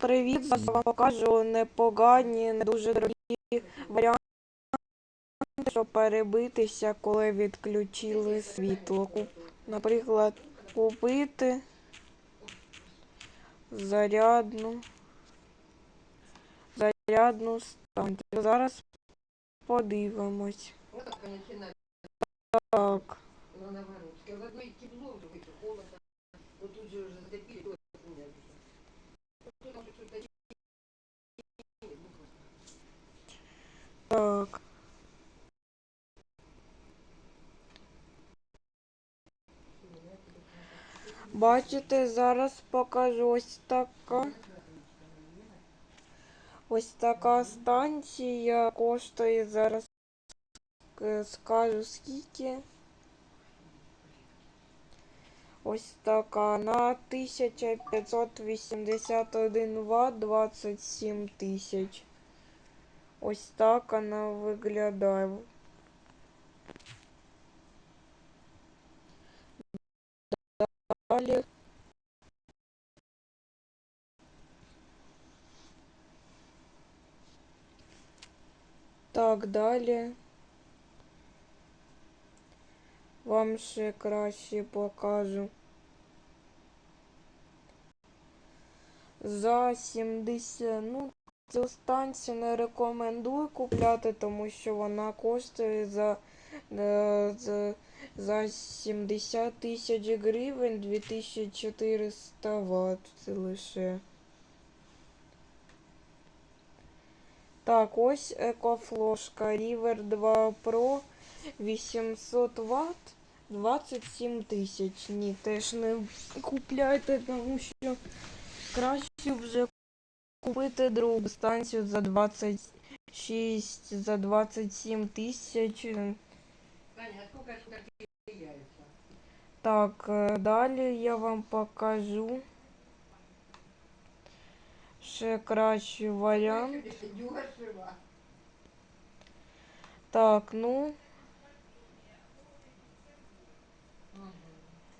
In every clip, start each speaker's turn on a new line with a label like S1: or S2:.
S1: привіт! Зараз вам покажу непогані, не дуже дорогі варіанти, щоб перебитися, коли відключили світло. Наприклад, купити зарядну зарядну станцію. Зараз подивимось. Так, Бачите, зараз покажу ось така. Ось така станція коштує зараз. е, Скажу скільки. Ось така на 1581 Вт 27 тисяч. Ось так вона виглядає. Далі. Так, далі. Вам ще краще покажу. За 70, ну, цю станцію не рекомендую купляти, тому що вона коштує за, е, за, за 70 тисяч гривень 2400 Вт. Це лише. Так, ось екофлошка River 2 Pro 800 Вт 27 тисяч. Ні, теж не купляйте, тому що краще вже купити другу станцію за 26, за 27 тисяч. Так, е, далі я вам покажу ще кращий варіант. Так, ну,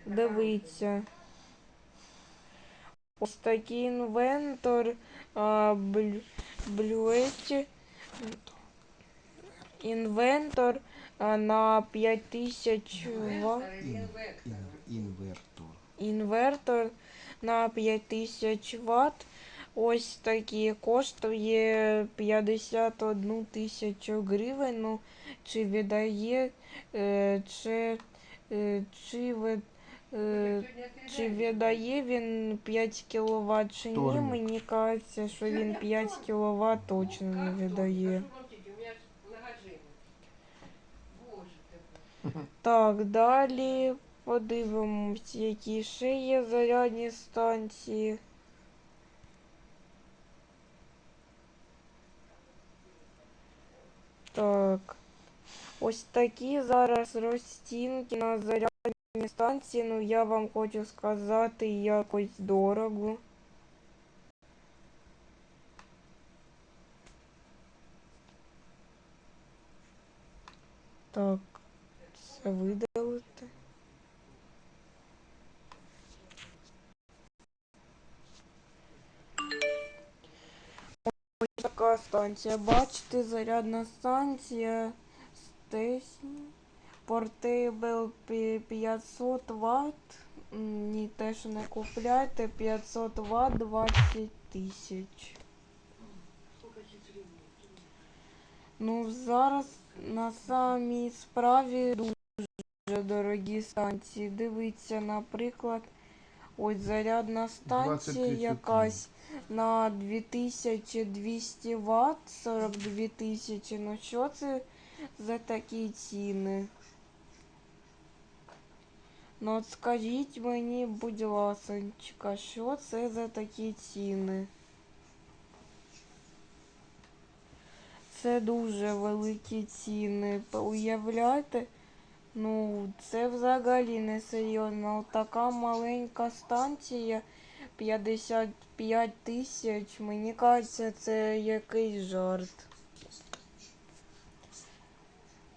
S1: дивіться. Ось такий інвентор а, блюеті. Інвентор на 5000 Вт.
S2: Инвектор.
S3: Інвертор.
S1: Інвертор на 5000 Вт. Ось такий коштує 51 тисячу гривень. Ну, чи видає, е, чи, е, чи, ви- е, чи видає він 5 кВт чи ні? Мені кажеться, що він 5 кВт точно не видає. Так, далі подивимось, які ще є зарядні станції. Так. Ось такі зараз розцінки на зарядні станції. Ну я вам хочу сказати якось дорого. Так, видалити. Ось така станція. Бачите, зарядна станція Стесні. Пі- 500 Вт. Ні, теж не купляйте. 500 Вт 20 тисяч. Ну, зараз на самій справі дуже дорогі станції. Дивіться, наприклад, ось зарядна станція
S3: 23
S1: якась на 2200 Вт, 42 тисячі. Ну що це за такі ціни? Ну от скажіть мені, будь ласочка, що це за такі ціни? Це дуже великі ціни. Уявляєте? Ну, це взагалі не серйозно. Така маленька станція 55 тисяч. Мені кажеться, це якийсь жарт.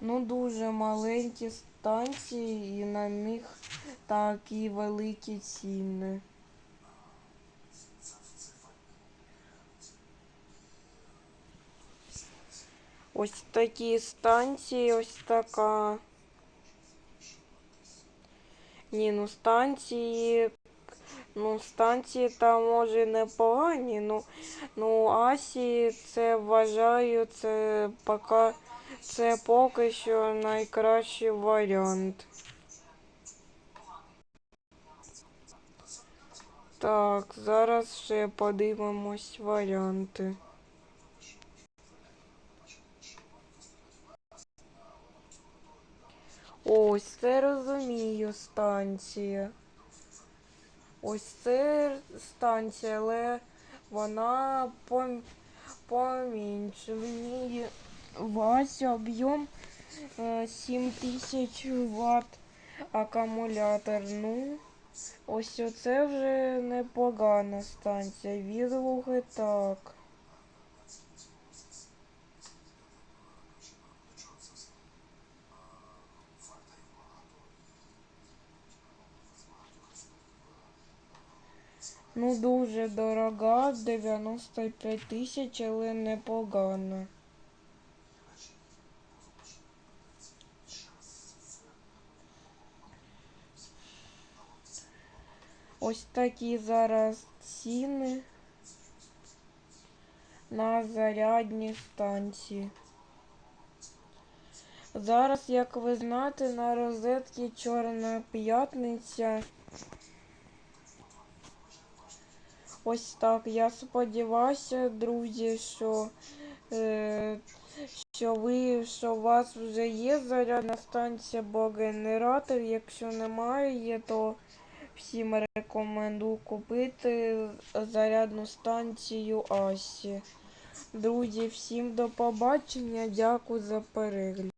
S1: Ну, дуже маленькі станції і на них такі великі ціни. Ось такі станції, ось така. Ні, ну станції. Ну, станції там може непогані, ну, ну Асі це вважаю, це поки це поки що найкращий варіант. Так, зараз ще подивимось варіанти. Ось це розумію станція. Ось це станція, але вона пом... поменше. В ній весь об'єм е, 7000 Вт акумулятор. Ну, ось оце вже непогана станція. Відлуги так. Ну, дуже дорога, 95 тисяч, але непогана. Ось такі зараз ціни на зарядні станції. Зараз, як ви знаєте, на розетці Чорна п'ятниця. Ось так. Я сподіваюся, друзі, що, е, що ви, що у вас вже є зарядна станція або генератор. Якщо немає, то всім рекомендую купити зарядну станцію Асі. Друзі, всім до побачення. Дякую за перегляд.